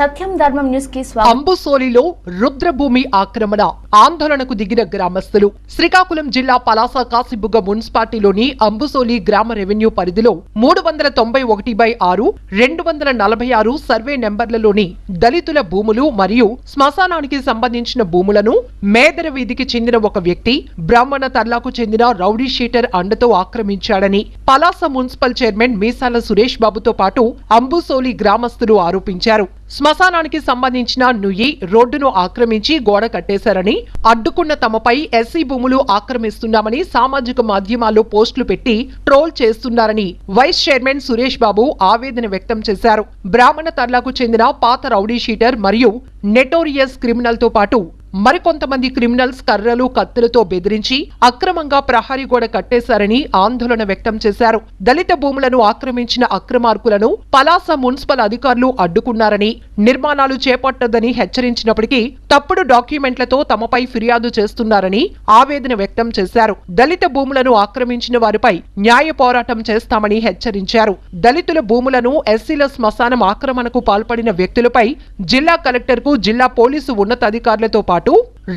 സഖ്യം ధర్మం న్యూస్కి స్వాగతం. అంబుసోలిలో రుద్రభూమి ఆక్రమణ ఆందోళనకు దిగిన గ్రామస్తులు. శ్రీకాకుళం జిల్లా పలాస కాసిబుగ్గ మున్సిపాలిటీలోని అంబుసోలి గ్రామ రెవెన్యూ పరిధిలో మూడు వందల తొంభై ఒకటి బై ఆరు రెండు వందల నలభై ఆరు సర్వే నెంబర్లలోని దళితుల భూములు మరియు శ్మశానానికి సంబంధించిన భూములను మేదర వీధికి చెందిన ఒక వ్యక్తి బ్రాహ్మణ తర్లాకు చెందిన రౌడీ షీటర్ అండతో ఆక్రమించాడని పలాస మున్సిపల్ చైర్మన్ మీసాల సురేష్ బాబుతో పాటు అంబుసోలి గ్రామస్తులు ఆరోపించారు. శ్మశానానికి సంబంధించిన నుయ్యి రోడ్డును ఆక్రమించి గోడ కట్టేశారని అడ్డుకున్న తమపై ఎస్సీ భూములు ఆక్రమిస్తున్నామని సామాజిక మాధ్యమాల్లో పోస్టులు పెట్టి ట్రోల్ చేస్తున్నారని వైస్ చైర్మన్ సురేష్ బాబు ఆవేదన వ్యక్తం చేశారు. బ్రాహ్మణ తర్లాకు చెందిన పాత రౌడీ షీటర్ మరియు నెటోరియస్ క్రిమినల్తో పాటు మరికొంతమంది క్రిమినల్స్ కర్రలు కత్తులతో బెదిరించి అక్రమంగా ప్రహరీ గోడ కట్టేశారని ఆందోళన వ్యక్తం చేశారు. దళిత భూములను ఆక్రమించిన అక్రమార్కులను పలాస మున్సిపల్ అధికారులు అడ్డుకున్నారని నిర్మాణాలు చేపట్టదని హెచ్చరించినప్పటికీ తప్పుడు డాక్యుమెంట్లతో తమపై ఫిర్యాదు చేస్తున్నారని ఆవేదన వ్యక్తం చేశారు. దళిత భూములను ఆక్రమించిన వారిపై న్యాయ పోరాటం చేస్తామని హెచ్చరించారు. దళితుల భూములను ఎస్సీల శ్మశానం ఆక్రమణకు పాల్పడిన వ్యక్తులపై జిల్లా కలెక్టర్కు జిల్లా పోలీసు ఉన్నతాధికారులతో పాటు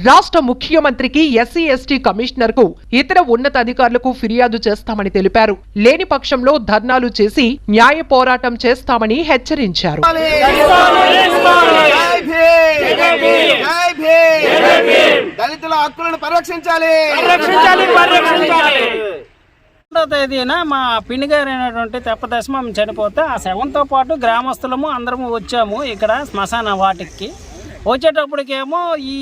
రాష్ట్ర ముఖ్యమంత్రికి ఎస్సీ ఎస్టీ కమిషనర్కు ఇతర ఉన్నతాధికారులకు ఫిర్యాదు చేస్తామని తెలిపారు. లేని పక్షంలో ధర్నాలు చేసి న్యాయ పోరాటం చేస్తామని హెచ్చరించారు. దళితుల హక్కులను పరిరక్షించాలి. తేదీన మా పిన్ని గారు అయినటువంటి తెప్పదశమం చనిపోతే ఆ శవంతో పాటు గ్రామస్తులము అందరము వచ్చాము ఇక్కడ శ్మశాన వాటికి. వచ్చేటప్పటికేమో ఈ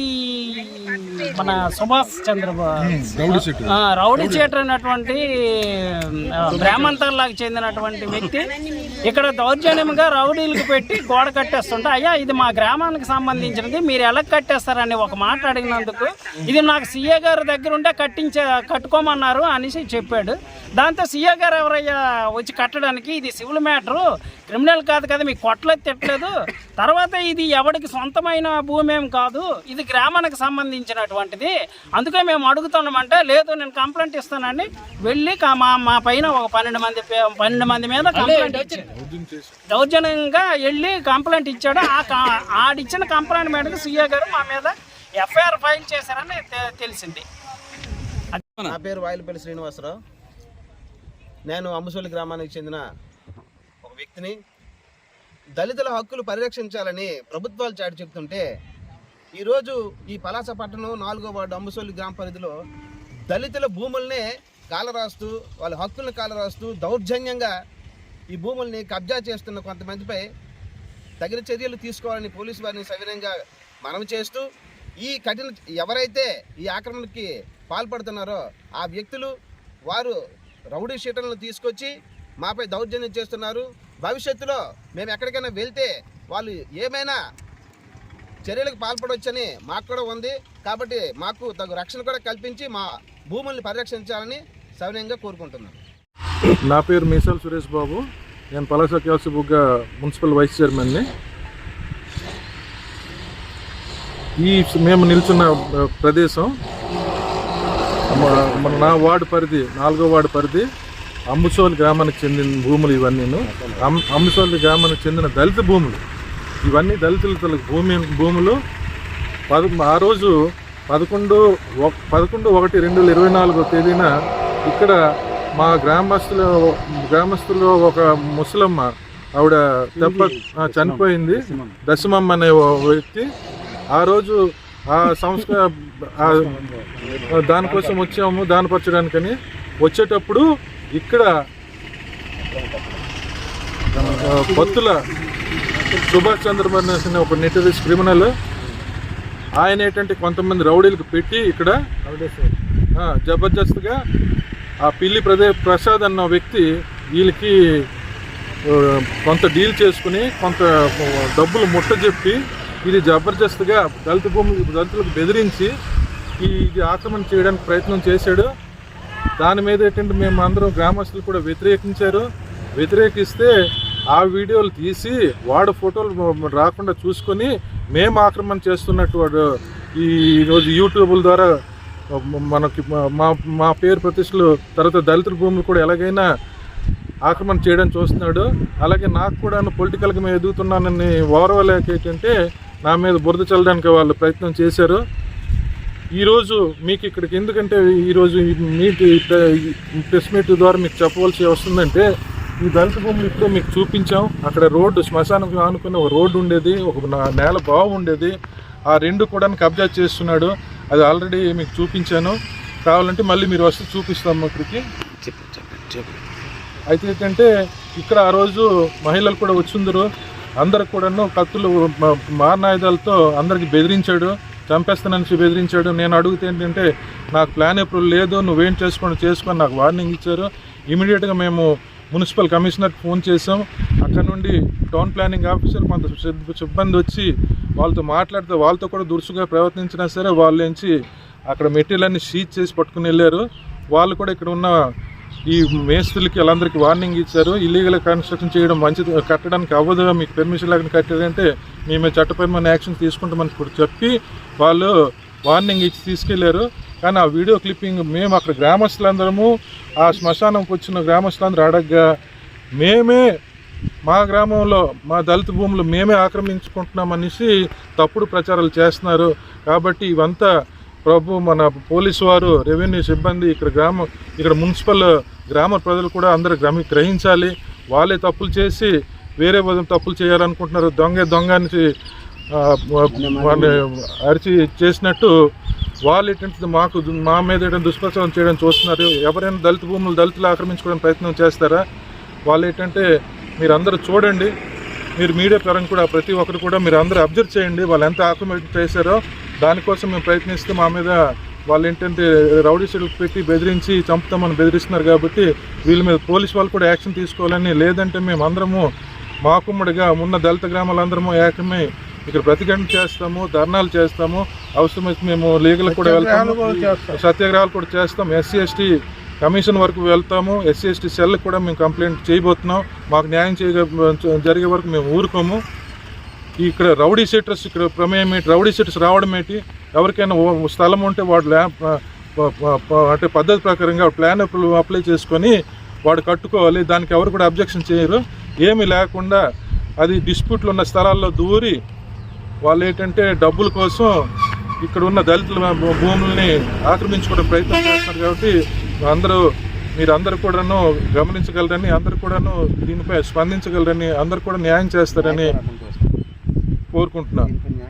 మన సుభాష్ చంద్రబాబు రౌడీ చేటర్ అయినటువంటి బ్రాహ్మణతల్లాకి చెందినటువంటి వ్యక్తి. ఇక్కడ దౌర్జన్యంగా రౌడీలకు పెట్టి గోడ కట్టేస్తుంటే అయ్యా ఇది మా గ్రామానికి సంబంధించినది మీరు ఎలా కట్టేస్తారని ఒక మాట అడిగినందుకు ఇది నాకు సీఏ గారి దగ్గర ఉంటే కట్టించే కట్టుకోమన్నారు అనేసి చెప్పాడు. దాంతో సీఏ గారు ఎవరయ్యా వచ్చి కట్టడానికి ఇది సివిల్ మ్యాటరు క్రిమినల్ కాదు కదా మీకు కొట్టలేదు తిట్టలేదు తర్వాత ఇది ఎవరికి సొంతమైన భూమి ఏం కాదు ఇది గ్రామానికి సంబంధించినటువంటిది. అందుకే మేము అడుగుతున్నామంటే లేదు నేను కంప్లైంట్ ఇస్తానని వెళ్ళి మా మా పైన ఒక పన్నెండు మంది పే- పన్నెండు మంది మీద కంప్లైంట్ ఇచ్చాడు. దౌర్జన్యంగా వెళ్ళి కంప్లైంట్ ఇచ్చాడు. ఆ ఆడిచ్చిన కంప్లైంట్ మేరకు సీఏ గారు మా మీద ఎఫ్ఐఆర్ ఫైల్ చేశారని తె- తెలిసింది. నా పేరు వాయిలపల్లి శ్రీనివాసరావు. నేను అంబసోలి గ్రామానికి చెందిన ఒక వ్యక్తిని దళితుల హక్కులు పరిరక్షించాలని ప్రభుత్వాలు చాటి చెప్తుంటే ఈరోజు ఈ పలాస పట్టణం నాలుగో వార్డు అంబసోలి గ్రామ పరిధిలో దళితుల భూములనే కాలరాస్తూ వాళ్ళ హక్కులను కాలరాస్తూ దౌర్జన్యంగా ఈ భూముల్ని కబ్జా చేస్తున్న కొంతమందిపై తగిన చర్యలు తీసుకోవాలని పోలీసు వారిని సవినయంగా మనవి చేస్తూ ఈ కఠిన ఎవరైతే ఈ ఆక్రమణకి పాల్పడుతున్నారో ఆ వ్యక్తులు వారు రౌడీ షీటర్లను తీసుకొచ్చి మాపై దౌర్జన్యం చేస్తున్నారు. భవిష్యత్తులో మేము ఎక్కడికైనా వెళ్తే వాళ్ళు ఏమైనా చర్యలకు పాల్పడవచ్చని మాకు కూడా ఉంది. కాబట్టి మాకు తగు రక్షణ కూడా కల్పించి మా భూముల్ని పరిరక్షించాలని సవినయంగా కోరుకుంటున్నాను నా పేరు మీసాల్ సురేష్ బాబు. నేను పలాస క్యాల్సిబుగ్గ మున్సిపల్ వైస్ చైర్మన్ని. ఈ మేము నిల్చున్న ప్రదేశం మన నా వార్డు పరిధి నాలుగో వార్డు పరిధి. అంబుసోలి గ్రామానికి చెందిన భూములు ఇవన్నీను. అం- గ్రామానికి చెందిన దళిత భూములు. ఇవన్నీ దళితుల భూమి భూములు. పద ఆ రోజు పదకొండు ఒక- పదకొండు ఒకటి రెండు వేల ఇరవై నాలుగో తేదీన ఇక్కడ మా గ్రామస్తులు గ్రామస్తుల్లో ఒక ముసలమ్మ ఆవిడ దెబ్బ చనిపోయింది. దశమమ్మ అనే వ్యక్తి. ఆ రోజు ఆ సంస్థ దానికోసం వచ్చాము దానపరచడానికని. వచ్చేటప్పుడు ఇక్కడ పొత్తుల సుభాష్ చంద్రబోస్ అనే ఒక నెటరీస్ క్రిమినల్ ఆయన ఏంటంటే కొంతమంది రౌడీలకు పెట్టి ఇక్కడ జబర్దస్త్గా ఆ పిల్లి ప్రదే ప్రసాద్ అన్న వ్యక్తి వీళ్ళకి కొంత డీల్ చేసుకుని కొంత డబ్బులు ముట్ట చెప్పి ఇది జబర్దస్త్గా దళిత భూమి దళితులకు బెదిరించి ఈ ఇది ఆక్రమణ చేయడానికి ప్రయత్నం చేశాడు. దాని మీద ఏంటంటే మేము అందరం గ్రామస్తులు కూడా వ్యతిరేకించారు. వ్యతిరేకిస్తే ఆ వీడియోలు తీసి వాడు ఫోటోలు రాకుండా చూసుకొని మేము ఆక్రమణ చేస్తున్నట్టు వాడు ఈరోజు యూట్యూబుల యూట్యూబ్ల ద్వారా మనకి మా మా పేరు ప్రతిష్టలు తర్వాత దళితుల భూములు కూడా ఎలాగైనా ఆక్రమణ చేయడం చూస్తున్నాడు. అలాగే నాకు కూడా పొలిటికల్గా మేము ఎదుగుతున్నానని ఓర్వలేక ఏంటంటే నా మీద బురద చల్లడానికి వాళ్ళు ప్రయత్నం చేశారు. ఈరోజు మీకు ఇక్కడికి ఎందుకంటే ఈరోజు మీట్ ప్రెస్ మీట్ ద్వారా మీకు చెప్పవలసి వస్తుందంటే ఈ దళిత భూములు ఇప్పుడే మీకు చూపించాం. అక్కడ రోడ్డు శ్మశానం ఆనుకుని ఒక రోడ్డు ఉండేది ఒక నా- నేల బావు ఉండేది. ఆ రెండు కూడా కబ్జా చేస్తున్నాడు. అది ఆల్రెడీ మీకు చూపించాను. కావాలంటే మళ్ళీ మీరు వస్తే చూపిస్తాము ఇక్కడికి. అయితే ఏంటంటే ఇక్కడ ఆ రోజు మహిళలు కూడా వచ్చిందరు. అందరికి కూడాను కత్తులు మారణాయుధాలతో అందరికి బెదిరించాడు. చంపేస్తానని బెదిరించాడు. నేను అడిగితే ఏంటంటే నాకు ప్లాన్ ఎప్పుడు లేదు నువ్వేం చేసుకోండి చేసుకొని నాకు వార్నింగ్ ఇచ్చారు. ఇమీడియట్గా మేము మున్సిపల్ కమిషనర్కి ఫోన్ చేసాం అక్కడ నుండి టౌన్ ప్లానింగ్ ఆఫీసర్ కొంత సిబ్బంది వచ్చి వాళ్ళతో మాట్లాడితే వాళ్ళతో కూడా దురుసుగా ప్రవర్తించినా సరే వాళ్ళు నుంచి అక్కడ మెటీరియల్ అన్ని షీట్ చేసి పట్టుకుని వెళ్ళారు. వాళ్ళు కూడా ఇక్కడ ఉన్న ఈ మేస్త్రులకి వాళ్ళందరికీ వార్నింగ్ ఇచ్చారు. ఇల్లీగల్ కన్స్ట్రక్షన్ చేయడం మంచిది కట్టడానికి అవ్వదు మీకు పెర్మిషన్ లేకుండా కట్టారంటే మేము చట్టపరమైన యాక్షన్ తీసుకుంటామని కూడా చెప్పి వాళ్ళు వార్నింగ్ ఇచ్చి తీసుకెళ్ళారు. కానీ ఆ వీడియో క్లిప్పింగ్ మేము అక్కడ గ్రామస్తులందరము ఆ శ్మశానంకి వచ్చిన గ్రామస్తులందరూ అడగ్గా మేమే మా గ్రామంలో మా దళిత భూములు మేమే ఆక్రమించుకుంటున్నామనేసి తప్పుడు ప్రచారాలు చేస్తున్నారు. కాబట్టి ఇవంతా ప్రభు మన పోలీసు వారు రెవెన్యూ సిబ్బంది ఇక్కడ గ్రామ ఇక్కడ మున్సిపల్ గ్రామ ప్రజలు కూడా అందరూ గ్రమి గ్రహించాలి. వాళ్ళే తప్పులు చేసి వేరే పదం తప్పులు చేయాలనుకుంటున్నారు. దొంగ దొంగ నుంచి వాళ్ళని అరిచి చేసినట్టు వాళ్ళు ఏంటంటే మాకు మా మీద ఏంటంటే దుష్ప్రచారం చేయడం చూస్తున్నారు. ఎవరైనా దళిత భూములు దళితులు ఆక్రమించుకోవడానికి ప్రయత్నం చేస్తారా? వాళ్ళు ఏంటంటే మీరు అందరూ చూడండి. మీరు మీడియా పరంగా కూడా ప్రతి ఒక్కరు కూడా మీరు అందరూ అబ్జర్వ్ చేయండి. వాళ్ళు ఎంత ఆక్రమించి చేశారో దానికోసం మేము ప్రయత్నిస్తూ మా మీద వాళ్ళు ఏంటంటే రౌడీ షెడ్యూల్ పెట్టి బెదిరించి చంపుతామని బెదిరిస్తున్నారు కాబట్టి వీళ్ళ మీద పోలీస్ వాళ్ళు కూడా యాక్షన్ తీసుకోవాలని లేదంటే మేము అందరము మాకుమ్మడిగా ఉన్న దళిత గ్రామాలందరము ఏకమై ఇక్కడ ప్రతిఘటన చేస్తాము ధర్నాలు చేస్తాము. అవసరమైతే మేము లీగల్ కూడా వెళ్తాము. సత్యాగ్రహాలు కూడా చేస్తాం. ఎస్సీ ఎస్టీ కమిషన్ వరకు వెళ్తాము. ఎస్సీ ఎస్టీ సెల్ కూడా మేము కంప్లైంట్ చేయబోతున్నాం. మాకు న్యాయం చేయ జరిగే వరకు మేము ఊరుకోము. ఇక్కడ రౌడీ సెటర్స్ ఇక్కడ ప్రమేయం ఏంటి? రౌడీ సెటర్స్ రావడం ఏంటి? ఎవరికైనా స్థలం ఉంటే వాడు అంటే పద్ధతి ప్రకారంగా ప్లాన్ అప్లై చేసుకొని వాడు కట్టుకోవాలి. దానికి ఎవరు కూడా అబ్జెక్షన్ చేయరు. ఏమీ లేకుండా అది డిస్ప్యూట్లు ఉన్న స్థలాల్లో దూరి వాళ్ళు ఏంటంటే డబ్బుల కోసం ఇక్కడ ఉన్న దళితుల భూ- భూముల్ని ఆక్రమించుకోవడం ప్రయత్నం చేస్తున్నారు కాబట్టి అందరూ మీరు అందరు కూడాను గమనించగలరని అందరు కూడాను దీనిపై స్పందించగలరని అందరు కూడా న్యాయం చేస్తారని కోరుకుంటున్నాను